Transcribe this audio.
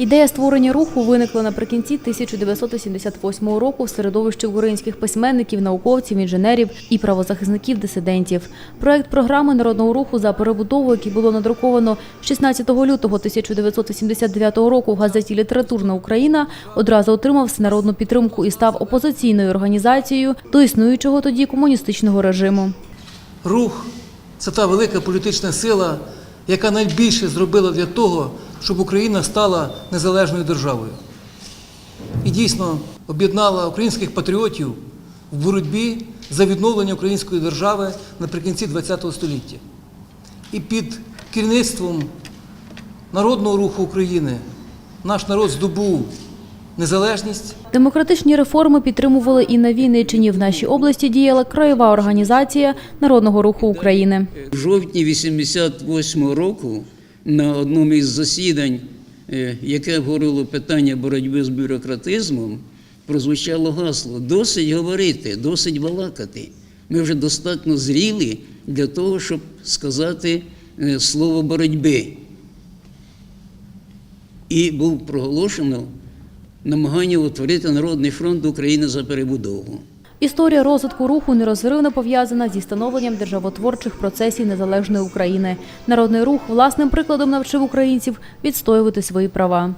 Ідея створення руху виникла наприкінці 1978 року в середовищі українських письменників, науковців, інженерів і правозахисників-дисидентів. Проект програми народного руху за перебудову, який було надруковано 16 лютого 1979 року в газеті Літературна Україна, одразу отримав всенародну підтримку і став опозиційною організацією до існуючого тоді комуністичного режиму. Рух це та велика політична сила, яка найбільше зробила для того, щоб Україна стала незалежною державою. І дійсно об'єднала українських патріотів в боротьбі за відновлення української держави наприкінці ХХ століття. І під керівництвом народного руху України наш народ здобув незалежність. Демократичні реформи підтримували і на Вінниччині. В нашій області діяла краєва організація Народного руху України. В жовтні 88 року на одному із засідань, е, яке обговорило питання боротьби з бюрократизмом, прозвучало гасло досить говорити, досить балакати. Ми вже достатньо зріли для того, щоб сказати е, слово боротьби. І був проголошено намагання утворити Народний фронт України за перебудову. Історія розвитку руху нерозривно пов'язана зі становленням державотворчих процесів незалежної України. Народний рух власним прикладом навчив українців відстоювати свої права.